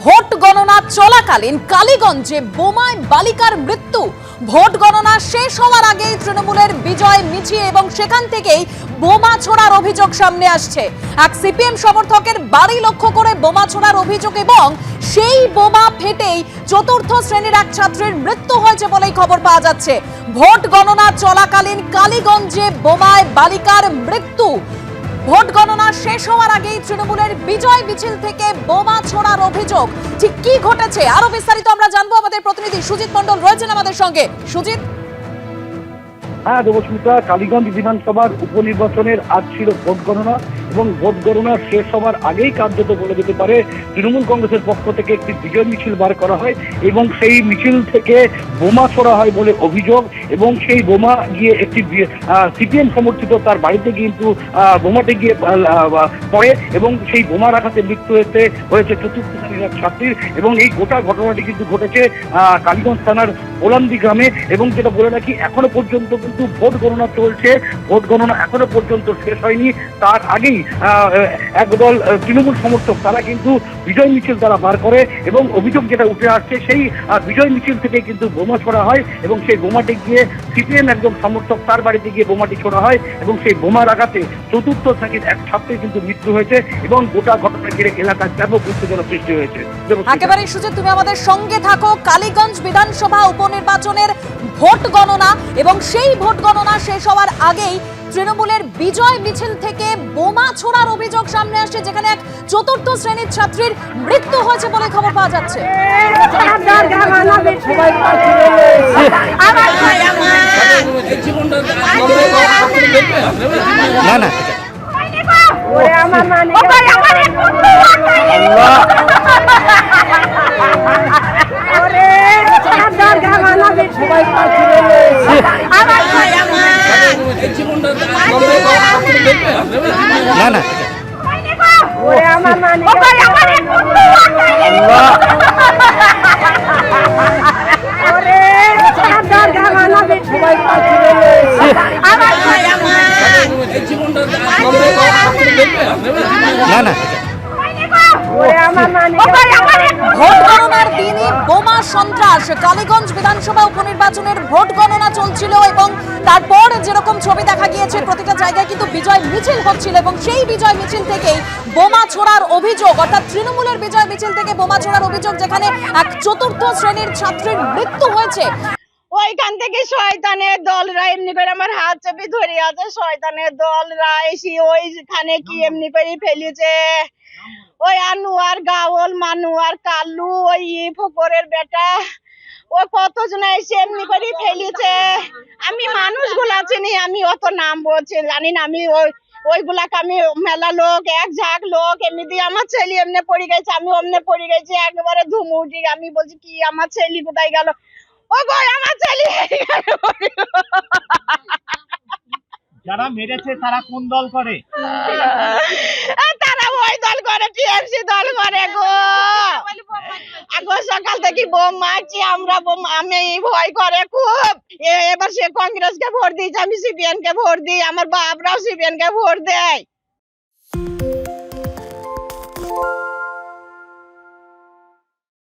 Vote গণনা চলাকালীন কালীগঞ্জে বোমায় বালিকার মৃত্যু। ভোট গণনা শেষ হওয়ার আগেই তৃণমূলের বিজয় মিছিয়ে এবং সেখান থেকেই বোমা ছোড়ার অভিযোগ সামনে আসছে। এক সিপিএম সমর্থকের বাড়ি লক্ষ্য করে বোমা ছোড়ার অভিযোগ এবং সেই বোমা ফেটেই চতুর্থ শ্রেণির এক ছাত্রের মৃত্যু হয়েছে বলেই খবর পাওয়া যাচ্ছে। ভোট গণনা চলাকালীন কালীগঞ্জে বোমায় বালিকার মৃত্যু। ভোট গণনা শেষ হওয়ার আগেই তৃণমূলের বিজয় মিছিল থেকে বোমা ছোড়ার অভিযোগ। ঠিক কি ঘটেছে? আরও বিস্তারিত আমরা জানব আমাদের প্রতিনিধি সুজিত মন্ডল রয়েছেন আমাদের সঙ্গে। সুজিত? হ্যাঁ দেবস্মিতা, কালীগঞ্জ বিধানসভার উপনির্বাচনের আজ ছিল ভোট গণনা। এবং ভোট গণনা শেষ হওয়ার আগেই কার্যত বলে যেতে পারে, তৃণমূল কংগ্রেসের পক্ষ থেকে একটি বিজয় মিছিল বার করা হয় এবং সেই মিছিল থেকে বোমা ছোড়া হয় বলে অভিযোগ এবং সেই বোমা গিয়ে একটি সিপিএম সমর্থিত তার বাড়িতে কিন্তু বোমাটি গিয়ে পড়ে এবং সেই বোমার আঘাতে মৃত্যু হয়েছে হয়েছে চতুর্থ শ্রেণির ছাত্রীর এবং এই গোটা ঘটনাটি কিন্তু ঘটেছে কালীগঞ্জ থানার ওলান্দি গ্রামে এবং যেটা বলে রাখি, এখনও পর্যন্ত কিন্তু ভোট গণনা চলছে। ভোট গণনা এখনও পর্যন্ত শেষ হয়নি। তার আগেই একদল তৃণমূল সমর্থক, তারা কিন্তু বিজয় মিছিল তারা বার করে এবং অভিযোগ যেটা উঠে আসছে, সেই বিজয় মিছিল থেকে কিন্তু বোমা ছোড়া হয় এবং সেই বোমাটি গিয়ে সিপিএম একজন সমর্থক তার বাড়িতে গিয়ে বোমাটি ছোড়া হয় এবং সেই বোমার আঘাতে চতুর্থ শ্রেণির এক ছাত্রের কিন্তু মৃত্যু হয়েছে এবং গোটা ঘটনা ঘিরে এলাকায় ব্যাপক উত্তেজনা সৃষ্টি হয়েছে। একেবারে সুজিত তুমি আমাদের সঙ্গে থাকো। কালীগঞ্জ বিধানসভা উপনির্বাচনের ভোট গণনা এবং সেই ভোট গণনা শেষ হওয়ার আগেই তৃণমূলের বিজয় মিছিল থেকে বোমা ছোড়ার অভিযোগ সামনে আসছে যেখানে এক চতুর্থ শ্রেণির ছাত্রীর মৃত্যু হয়েছে বলে খবর পাওয়া যাচ্ছে। না না। না না। সন্ত্রাস। কালীগঞ্জ বিধানসভা ভোট গণনা চলছিল এবং তারপর যেরকম ছবি দেখা গিয়েছে, প্রতিটা জায়গায় কিন্তু বিজয় মিছিল হচ্ছিল এবং সেই বিজয় মিছিল থেকেই বোমা ছোড়ার অভিযোগ, অর্থাৎ তৃণমূলের বিজয় মিছিল থেকে বোমা ছোড়ার অভিযোগ যেখানে এক চতুর্থ শ্রেণির ছাত্রের মৃত্যু হয়েছে। ওইখান থেকে শয়তানের দলরা এমনি করে আমার হাত চেপে ধরে আছে শয়তানের দলরা এসে ওইখানে কি এমনি করে ফেলেছে? ওই আনুয়ার গাওল মানুয়ার কালু ওই ফকরের বেটা ও কতজন এসে এমনি করে ফেলেছে? আমি মানুষগুলা চিনি আমি অত নাম বলছি জানি না আমি ওই ওইগুলাকে আমি মেলা লোক এক ঝাঁক লোক এমনি আমার ছেলে এমনি পড়ে গেছে আমি অমনে পড়ে গেছি একেবারে ধুম উঠি আমি বলছি কি আমার ছেলে কোথায় গেল? ও গো আমার ছেলে যারা মেরেছে তারা কোন দল করে? তারা ওই দল করে টিএমসি দল করে গো। আগো সকাল থেকে বোম মারছি আমরা বোম আমি ভয় করে খুব। এবার সে কংগ্রেসকে ভোট দিয়েছে আমি সিপিএন কে ভোট দিই আমার বাপরাও সিপিএন কে ভোট দেয়।